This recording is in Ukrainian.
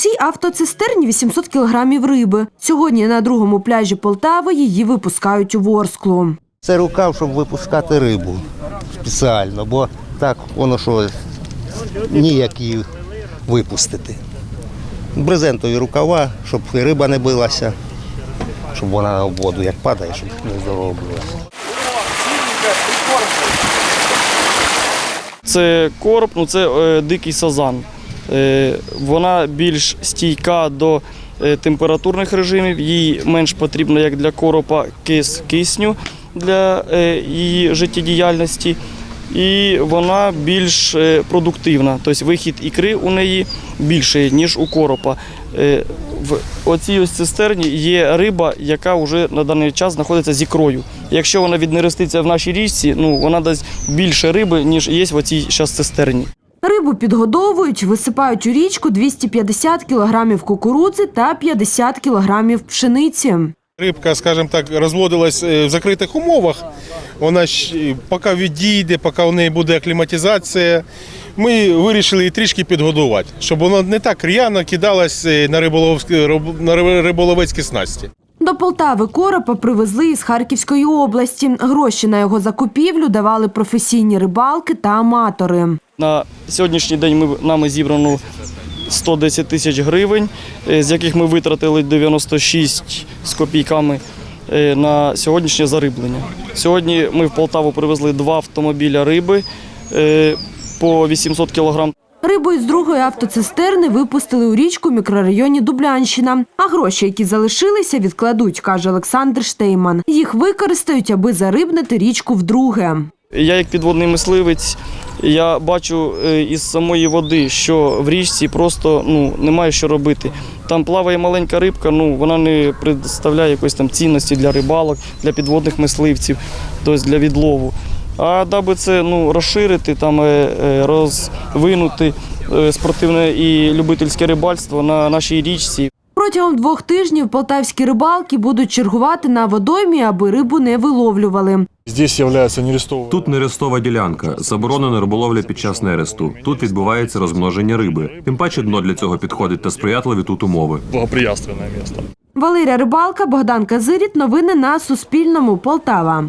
цій автоцистерні 800 кілограмів риби. Сьогодні на другому пляжі Полтави її випускають у Ворсклу. Це рукав, щоб випускати рибу спеціально, бо так воно що ніяк її випустити. Брезентові рукава, щоб і риба не билася, щоб вона в воду як падає, щоб не здоровилася. Це короб, ну це е, дикий сазан. Е, вона більш стійка до е, температурних режимів, їй менш потрібно, як для коропа, кис кисню для е, її життєдіяльності. І вона більш продуктивна, тобто вихід ікри у неї більший, ніж у коропа. В оцій ось цистерні є риба, яка вже на даний час знаходиться з ікрою. Якщо вона віднереститься в нашій річці, ну вона дасть більше риби, ніж є в оцій зараз цистерні. Рибу підгодовують, висипають у річку 250 кілограмів кукурудзи та 50 кілограмів пшениці. Рибка, скажімо так, розводилась е, в закритих умовах. Вона ж, е, поки відійде, поки у неї буде акліматизація. Ми вирішили її трішки підгодувати, щоб вона не так р'яно кидалась е, на на риболовецькі снасті. До Полтави коропа привезли із Харківської області. Гроші на його закупівлю давали професійні рибалки та аматори. На сьогоднішній день ми, нами зібрано 110 тисяч гривень, е, з яких ми витратили 96 з копійками е, на сьогоднішнє зариблення. Сьогодні ми в Полтаву привезли два автомобіля риби е, по 800 кілограм. Рибу із другої автоцистерни випустили у річку в мікрорайоні Дублянщина. А гроші, які залишилися, відкладуть, каже Олександр Штейман. Їх використають, аби зарибнити річку вдруге. Я як підводний мисливець, я бачу е, із самої води, що в річці просто ну, немає що робити. Там плаває маленька рибка, ну вона не представляє якоїсь там цінності для рибалок, для підводних мисливців, тобто для відлову. А даби це ну, розширити, там, е, е, розвинути спортивне і любительське рибальство на нашій річці. Протягом двох тижнів полтавські рибалки будуть чергувати на водоймі, аби рибу не виловлювали. Тут нерестова ділянка, заборонена риболовля під час нересту. Тут відбувається розмноження риби. Тим паче дно для цього підходить та сприятливі тут умови. благоприятственное место. Валерія Рибалка, Богдан Казиріт. Новини на Суспільному. Полтава.